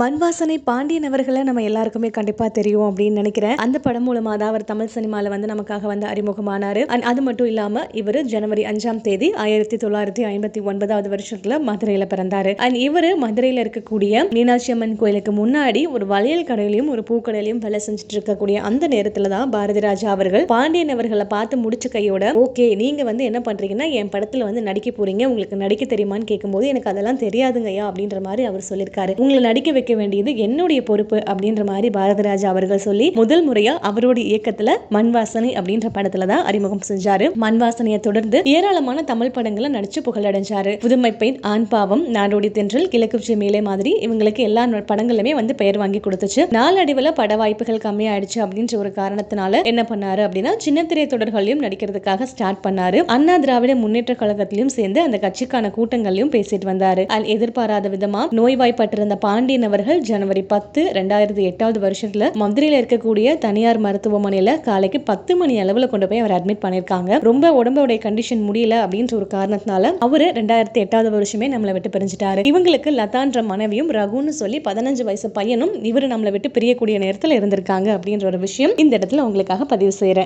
மண் வாசனை பாண்டியன் அவர்களை நம்ம எல்லாருக்குமே கண்டிப்பா தெரியும் அப்படின்னு நினைக்கிறேன். அந்த படம் மூலமா தான் அவர் தமிழ் சினிமாவில் வந்து நமக்காக வந்து அறிமுகமானாரு. அண்ட் அது மட்டும் இல்லாம இவர் ஜனவரி அஞ்சாம் தேதி ஆயிரத்தி தொள்ளாயிரத்தி ஐம்பத்தி ஒன்பதாவது வருஷத்துல மதுரையில பிறந்தாரு. அண்ட் இவர் மதுரையில இருக்கக்கூடிய மீனாட்சி அம்மன் கோயிலுக்கு முன்னாடி ஒரு வளையல் கடையிலையும் ஒரு பூக்கடையிலையும் வேலை செஞ்சுட்டு இருக்கக்கூடிய அந்த நேரத்துல தான் பாரதி ராஜா அவர்கள் பாண்டியன் அவர்களை பார்த்து முடிச்ச கையோட ஓகே நீங்க வந்து என்ன பண்றீங்கன்னா என் படத்துல வந்து நடிக்க போறீங்க. உங்களுக்கு நடிக்க தெரியுமான்னு கேட்கும்போது எனக்கு அதெல்லாம் தெரியாதுங்கய்யா அப்படின்ற மாதிரி அவர் சொல்லியிருக்காரு. உங்களை நடிக்க வைக்க வேண்டியது என்னுடைய பொறுப்பு அப்படின்ற மாதிரி பாரதிராஜா அவர்கள் சொல்லி முதல் முறையா அவருடைய இயக்கத்துல மண் வாசனை அப்படின்ற படத்துல தான் அறிமுகம் செஞ்சாரு. மண் வாசனையை தொடர்ந்து ஏராளமான தமிழ் படங்களை நடிச்சு புகழடைஞ்சாரு. புதுமை பெண் ஆண் பாவம் நாடோடி தென்றல் கிழக்கு மேலே மாதிரி இவங்களுக்கு எல்லா படங்களுமே வந்து பெயர் வாங்கி கொடுத்துச்சு. நாளடைவுல பட வாய்ப்புகள் கம்மியாயிடுச்சு அப்படின்ற ஒரு காரணத்தினால என்ன பண்ணாரு அப்படின்னா சின்ன திரை தொடர்களையும் நடிக்கிறதுக்காக ஸ்டார்ட் பண்ணாரு. அண்ணா திராவிட முன்னேற்ற கழகத்திலும் சேர்ந்து அந்த கட்சிக்கான கூட்டங்களையும் பேசிட்டு வந்தாரு. எதிர்பாராத விதமா நோய்வாய்ப்பட்டிருந்த பாண்டியன் அவர்கள் ஜனவரி பத்து ரெண்டாயிரத்தி எட்டாவது வருஷத்துல மதுரையில இருக்கக்கூடிய தனியார் மருத்துவமனையில காலைக்கு பத்து மணி அளவுல கொண்டு போய் அவர் அட்மிட் பண்ணிருக்காங்க ரொம்ப உடம்போடைய கண்டிஷன் முடியல அப்படின்ற ஒரு காரணத்தினால அவரு ரெண்டாயிரத்தி எட்டாவது வருஷமே நம்மளை விட்டு பிரிஞ்சிட்டாரு. இவங்களுக்கு லதான்ற மனைவியும் ரகுன்னு சொல்லி பதினஞ்சு வயசு பையனும் இவரு நம்மளை விட்டு பிரியக்கூடிய நேரத்துல இருந்திருக்காங்க அப்படின்ற ஒரு விஷயம் இந்த இடத்துல உங்களுக்காக பதிவு செய்யறேன்